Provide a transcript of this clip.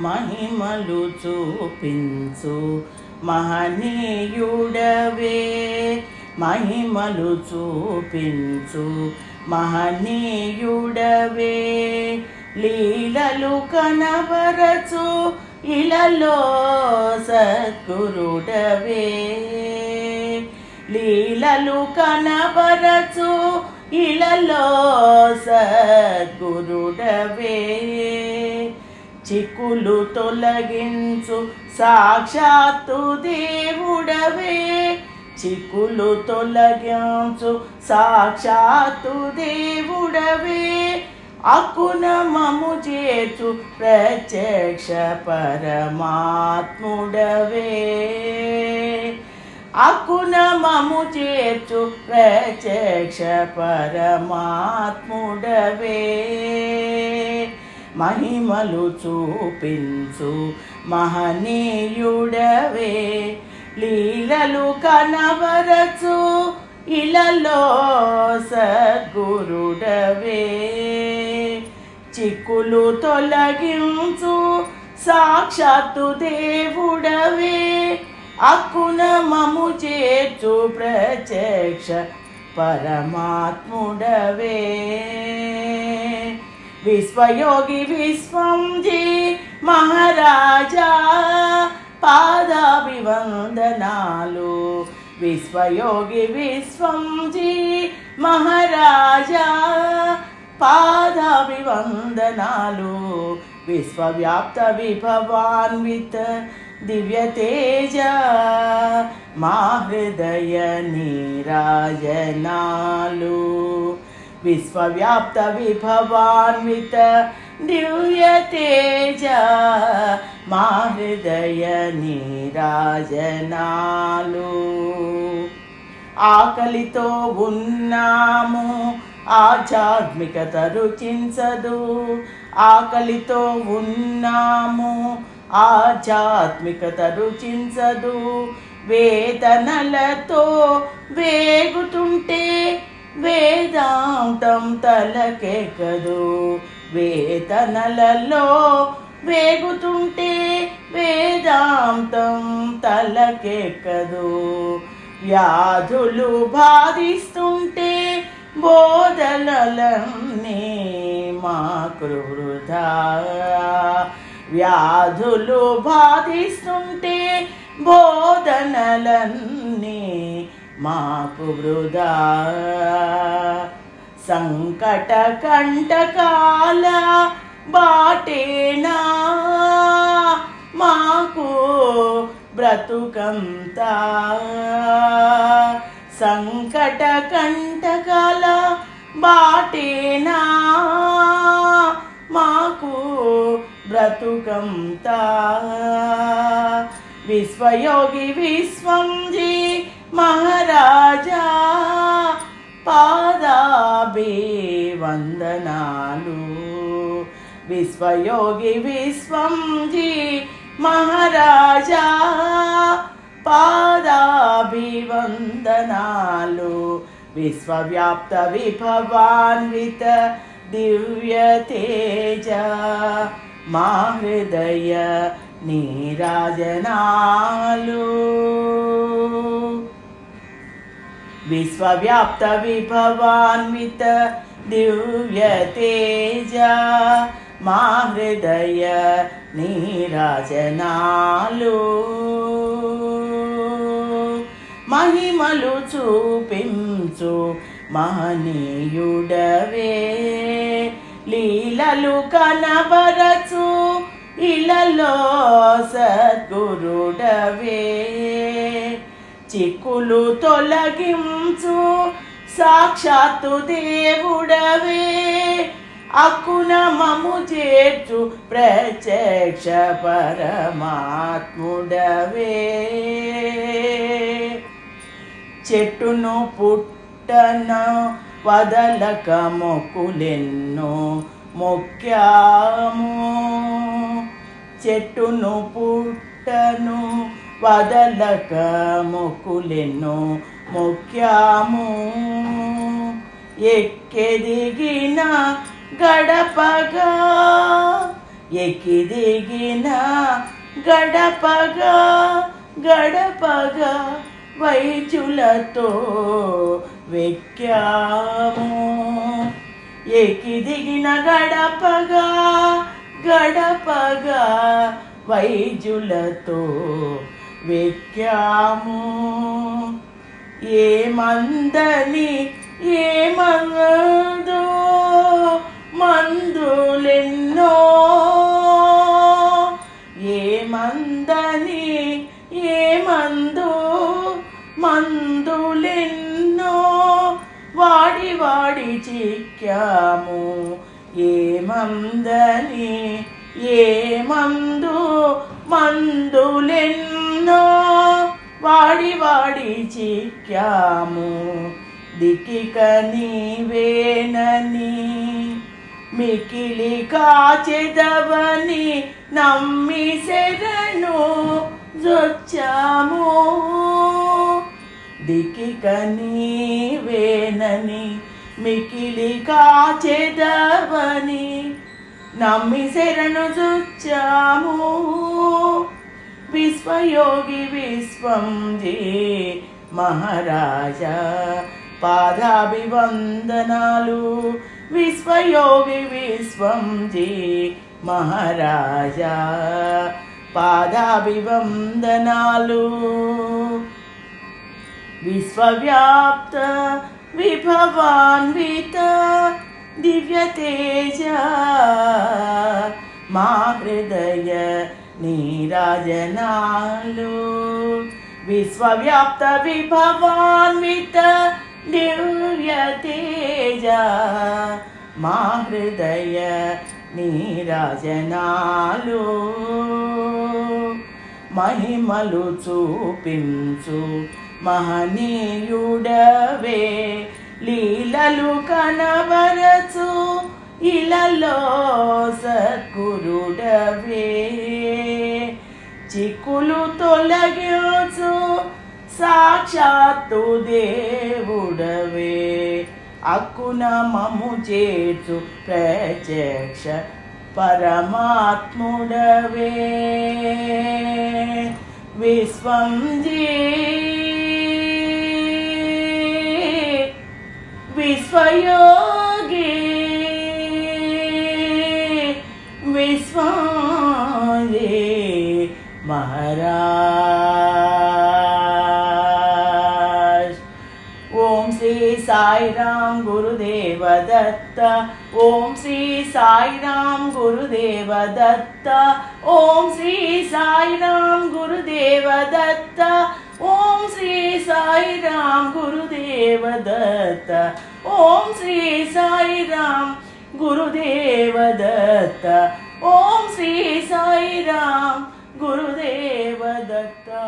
మహిమలు చూపించు. మహనీయుడవే మహిమలు చూపించు. మహనీయుడవే లీలలు కనబరచు. ఇలలో సద్గురుడవే లీలలు కనబరచు. ఇలలో సద్గురుడవే. చిక్కులు తొలగించు సాక్షాత్తు దేవుడవే. చిక్కులు తొలగించు సాక్షాత్తు దేవుడవే. అకున మము చేచు ప్రత్యక్ష పరమాత్ముడవే. అకున మము చేర్చు ప్రత్యక్ష పరమాత్ముడవే. మహిమలు చూపించు మహనీయుడవే. లీలలు కనబరచు ఇలలో సద్గురుడవే. చిక్కులు తొలగించు సాక్షాత్తు దేవుడవే. అక్కున మము చేర్చు ప్రత్యక్ష పరమాత్ముడవే. విశ్వయోగి విశ్వంజీ మహారాజా పాదాభివందనాలు. విశ్వయోగి విశ్వంజీ మహారాజా పాదాభివందనాలు. విశ్వవ్యాప్త విభవాన్విత దివ్య తేజ మా హృదయ నీరాజనాలు. విశ్వవ్యాప్త విభవాన్విత దివ్య తేజ మా హృదయ నీరాజనాలు. ఆకలితో ఉన్నాము ఆధ్యాత్మికత రుచించదు ఆకలితో ఉన్నాము ఆధ్యాత్మికత రుచించదు వేదనలతో వేగుతుంటే వేదాంతం తలకెక్కదు వేదనలలో వేగుతుంటే వేదాంతం తలకెక్కదు వ్యాధులు బాధిస్తుంటే బోధనలన్నీ మాకు వృధా వ్యాధులు బాధిస్తుంటే బోధనలన్నీ మాకు వృధా. సంకట కంటకాల బాటేనా? మాకు బ్రతుకంత. సంకట కంటకాల బాటేనా? మాకు బ్రతుకంత. విశ్వయోగి విశ్వంజీ మహారాజా పా వందనాలు విశ్వయోగి విశ్వంజీ మహారాజా పాదాభివందనాలు. విశ్వవ్యాప్త విభవాన్విత దివ్య తేజ మా హృదయ నీరాజనాలు. విశ్వవ్యాప్త విభవాన్విత దివ్య తేజ మా హృదయ నీరాజనాలు మహిమలు చూపించు మహనీయుడవే లీలలు కనబరచు ఇలలో సద్గురుడవే చిక్కులు తొలగించు సాక్షాత్తు దేవుడవే. అక్కున మము చేర్చు ప్రత్యక్ష పరమాత్ముడవే. చెట్టును పుట్టన వదలక మొక్కులెన్నో మొక్కాము. చెట్టును పుట్టను వదలక మొక్కులెన్నో మొక్కాము. ఎక్కెదిగిన గడపగా ఎక్కిదిగిన గడపగా గడపగా వైద్యులతో వెక్కాము. ఎక్కిదిగిన గడపగా గడపగా వైద్యులతో వెక్కాము ఏమందని ఏమన్నదో మందులెన్నో ఏమందని ఏమందు మందులెన్నో వాడి వాడి చిక్కాము ఏమందని ఏమందు మందులెన్నో వాడి వాడి చిక్కాము. దిక్కిక నీవేనని మికిలి కాచెదవని నమ్మి శరణు జొచ్చాము. దిక్కిక నీవేనని మికిలి కాచెదవని నమ్మి శరణు జొచ్చాము. విశ్వయోగి విశ్వం జీ మహారాజా. పాదాభివందనాలు. విశ్వయోగి విశ్వం జీ మహారాజా. పాదాభివందనాలు. విశ్వవ్యాప్త విభవాన్విత దివ్య తేజ మా హృదయ నీరాజనాలు విశ్వవ్యాప్త విభవాన్విత దివ్య తేజ మా హృదయ నీరాజనాలు. మహిమలు చూపించు మహనీయుడవే లీలలు కనబరచు ఇలలో సద్గురుడవే. చిక్కులు తొలగించు సాక్షాత్తు దేవుడవే. అక్కున మము చేర్చు ప్రత్యక్ష పరమాత్ముడవే. విశ్వం జీ. విశ్వయో சாய்ராம் குருதேவ தத்தா ஓம் ஸ்ரீ சாய்ராம் குருதேவ தத்தா ஓம் ஸ்ரீ சாய்ராம் குருதேவ தத்தா ஓம் ஸ்ரீ சாய்ராம் குருதேவ தத்தா ஓம் ஸ்ரீ சாய்ராம் குருதேவ தத்தா ஓம் ஸ்ரீ சாய்ராம் குருதேவ தத்தா